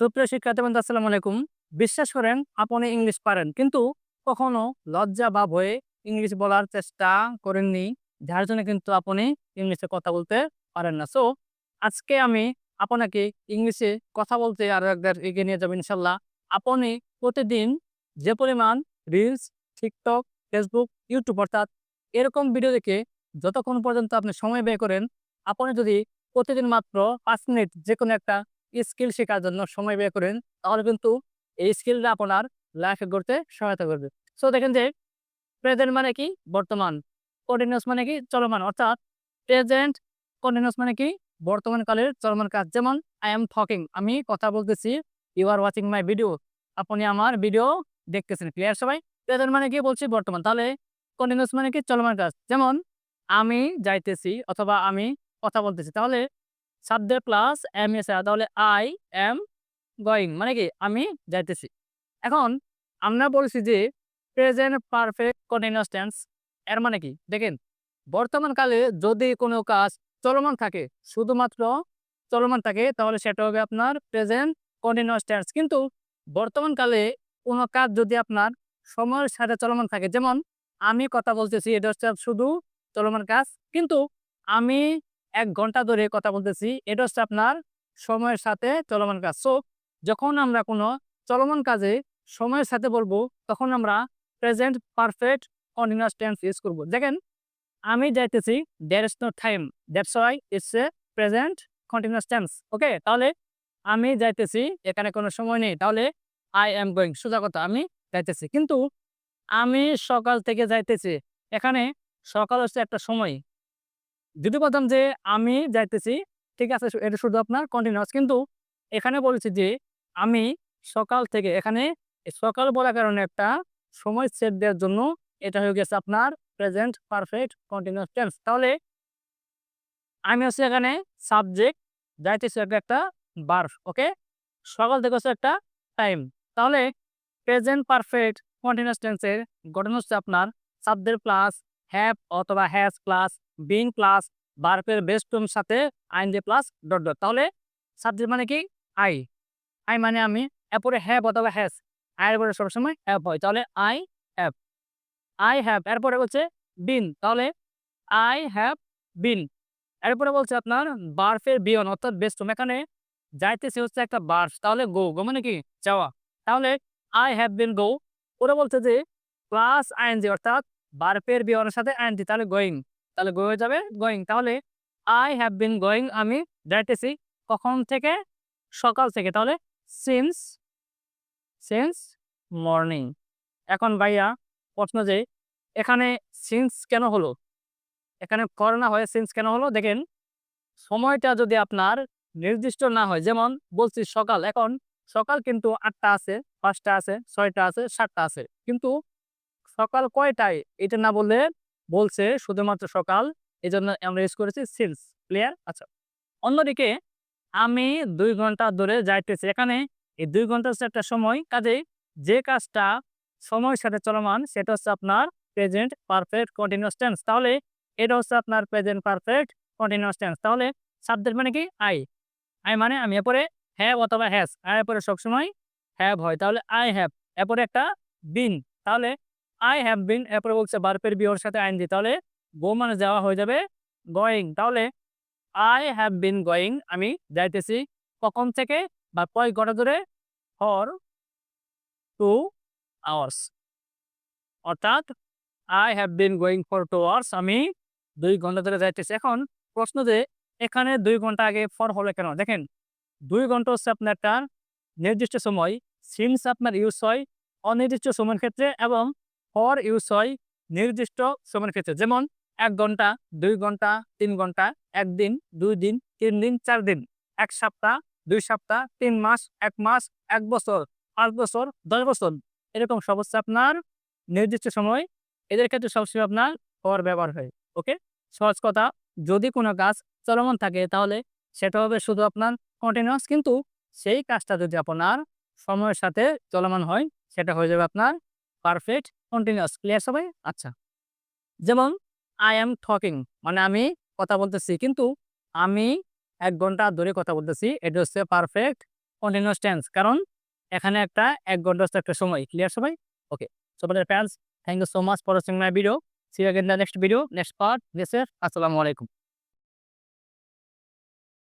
সুপ্রিয় শিক্ষার্থী বন্ধু, আসসালামু আলাইকুম। বিশ্বাস করেন, আপনি ইংলিশ পারেন, কিন্তু কখনো লজ্জা বা ভয়ে ইংলিশ বলার চেষ্টা করেননি, যার জন্য কিন্তু আপনি ইংলিশে কথা বলতে পারেন না। সো আজকে আমি আপনাকে ইংলিশে কথা বলতে আরও একবার এগিয়ে নিয়ে যাব ইনশাল্লাহ আপনি প্রতিদিন যে পরিমাণ রিলস টিকটক ফেসবুক ইউটিউব অর্থাৎ এরকম ভিডিও দেখে যতক্ষণ পর্যন্ত আপনি সময় ব্যয় করেন, আপনি যদি প্রতিদিন মাত্র পাঁচ মিনিট যে কোনো একটা স্কিল শেখার জন্য সময় ব্যয় করেন, তাহলে কিন্তু এই স্কিলটা আপনার লাইফে করতে সহায়তা করবে। সো দেখেন যে প্রেজেন্ট মানে কি? বর্তমান। কন্টিনিউস মানে কি? চলমান। অর্থাৎ প্রেজেন্ট কন্টিনিউস মানে কি? বর্তমান কালের চলমান কাজ। যেমন আই এম টকিং আমি কথা বলতেছি you are watching my video আপনি আমার ভিডিও দেখতেছেন ক্লিয়ার সবাই? প্রেজেন্ট মানে কি? বলছি বর্তমান। তাহলে কন্টিনিউস মানে কি? চলমান কাজ। যেমন, আমি যাইতেছি অথবা আমি কথা বলতেছি। তাহলে সাবজেক্ট প্লাস এম এস তাহলে আই এম গোয়িং মানে কি আমি যাইতেছি। এখন আমরা বলছি যে প্রেজেন্ট পারফেক্ট কন্টিনিউয়াস টেন্স, এর মানে কি? দেখেন, বর্তমান কালে যদি কোনো কাজ চলমান থাকে, শুধুমাত্র চলমান থাকে, তাহলে সেটা হবে আপনার প্রেজেন্ট কন্টিনিউয়াস টেন্স। কিন্তু বর্তমান কালে কোনো কাজ যদি আপনার সময়ের সাথে চলমান থাকে, যেমন আমি কথা বলতেছি, এটা হচ্ছে শুধু চলমান কাজ, কিন্তু আমি এক ঘণ্টা ধরে কথা বলতেছি। এটা হচ্ছে আপনার সময়ের সাথে চলমান কাজ। সো যখন আমরা কোনো চলমান কাজে সময়ের সাথে বলব, তখন আমরা present perfect continuous tense use করব। দেখেন, আমি যাইতেছি there is no time that's why it's a present continuous tense okay তাহলে আমি যাইতেছি, এখানে কোনো সময় নেই। তাহলে আই এম গোয়িং সোজা কথা, আমি যাইতেছি। কিন্তু আমি সকাল থেকে যাইতেছি। এখানে সকাল হচ্ছে একটা সময়। যদি বলতাম যে আমি যাইতেছি, ঠিক আছে এটা শুধু আপনার কন্টিনিউয়াস কিন্তু এখানে বলেছি যে আমি সকাল থেকে, এখানে সকাল বলার কারণে একটা সময় সেট দেওয়ার জন্য এটা হয়ে গেছে আপনার প্রেজেন্ট পারফেক্ট কন্টিনিউয়াস টেন্স তাহলে আমি হচ্ছে এখানে সাবজেক্ট যাইতেছি একটা একটা বার ওকে সকাল থেকে হচ্ছে একটা টাইম তাহলে প্রেজেন্ট পারফেক্ট কন্টিনিউয়াস টেন্সের গঠন হচ্ছে আপনার সাবজেক্ট প্লাস হ্যাভ অথবা হ্যাজ প্লাস বিন প্লাস বার্পের বেস্ট ফর্ম সাথে আইন দিয়ে প্লাস ডট ডট তাহলে সাবজেক্ট মানে কি? আই আই মানে আমি এরপরে হ্যাভ অথবা হ্যাজ আয়ের পরে সবসময় হ্যাভ হয়। তাহলে আই হ্যাভ আই হ্যাভ এরপরে বলছে বিন তাহলে আই হ্যাভ বিন এরপরে বলছে আপনার বার্ফের বিয়ন, অর্থাৎ বেস্ট ফর্ম এখানে যাইতেছে হচ্ছে একটা বার্ফ তাহলে গো গো মানে কি? যাওয়া। তাহলে আই হ্যাভ বিন গো ওরা বলছে যে প্লাস আইএনজি অর্থাৎ বার্ফের বিয়নের সাথে আইএনজি তাহলে গোয়িং তাহলে গো হয়ে যাবে গোয়িং তাহলে আই হ্যাভ বিন গোয়িং আমি যাইতেছি কখন থেকে? সকাল থেকে। তাহলে সিন্স সিন্স মর্নিং এখন ভাইয়া প্রশ্ন যে, এখানে সিন্স কেন হলো? এখানে করোনা হয়ে সিন্স কেন হলো? দেখেন, সময়টা যদি আপনার নির্দিষ্ট না হয়, যেমন বলছি সকাল, এখন সকাল কিন্তু আটটা আছে, পাঁচটা আছে, ছয়টা আছে, সাতটা আছে। কিন্তু সকাল কয়টায়? এটা না বললে বলছে শুধুমাত্র সকাল। এই জন্য আমরা ইউজ করেছি সিন্স ক্লিয়ার আচ্ছা। অন্যদিকে আমি দুই ঘণ্টা ধরে যাইতেছি। এখানে এই দুই ঘণ্টা হচ্ছে একটা সময়। কাজে যে কাজটা সময়ের সাথে চলমান, সেটা হচ্ছে আপনার প্রেজেন্ট পারফেক্ট কন্টিনিউয়াস টেন্স তাহলে এটা হচ্ছে আপনার প্রেজেন্ট পারফেক্ট কন্টিনিউয়াস টেন্স তাহলে সাবজেক্ট মানে কি? আই আই মানে আমি এরপরে হ্যাভ অথবা হ্যাস আর এরপরে সবসময় হ্যাভ হয়। তাহলে আই হ্যাভ এরপরে একটা বিন তাহলে আই হ্যাভ বিন এরপরে বলছে বার্পের বিওর সাথে আইন দি তাহলে গো মানে যাওয়া হয়ে যাবে গোয়িং তাহলে আই হ্যাভ বিন গোয়িং আমি যাইতেছি কখন থেকে বা কয় ঘণ্টা ধরে? ফর টু আওয়ার্স অর্থাৎ I have been going for two hours আমি দুই ঘণ্টা ধরে যাইতেছি। এখন প্রশ্ন যে এখানে দুই ঘণ্টা আগে ফর হলো কেন? দেখেন, দুই ঘণ্টা হচ্ছে আপনার একটা নির্দিষ্ট সময়। সিন্স আপনার ইউজ হয় অনির্দিষ্ট সময়ের ক্ষেত্রে এবং ফর ইউজ হয় নির্দিষ্ট সময়ের ক্ষেত্রে। যেমন, এক ঘণ্টা, দুই ঘণ্টা, তিন ঘণ্টা একদিন দুই দিন, তিন দিন, চার দিন, এক সপ্তাহ, দুই সপ্তাহ, তিন মাস, এক মাস, এক বছর, পাঁচ বছর, দশ বছর। এরকম হচ্ছে আপনার নির্দিষ্ট সময়। এদের ক্ষেত্রে সবসময় আপনার ফর ব্যবহার হয়, ওকে? সহজ কথা, যদি কোনো কাজ চলমান থাকে, তাহলে সেটা হবে শুধু আপনার কন্টিনিউয়াস কিন্তু সেই কাজটা যদি আপনার সময়ের সাথে চলমান হয়, সেটা হয়ে যাবে আপনার পারফেক্ট কন্টিনিউয়াস ক্লিয়ার সবাই? আচ্ছা। যেমন আই এম টকিং মানে আমি কথা বলতেছি, কিন্তু আমি এক ঘণ্টা ধরে কথা বলতেছি, এটা হচ্ছে পারফেক্ট কন্টিনিউয়াস টেন্স কারণ এখানে একটা এক ঘণ্টা হচ্ছে একটা সময় ক্লিয়ার সবাই? Okay so brother thank you so much for watching my video see you the next video next part this আসসালামু আলাইকুম।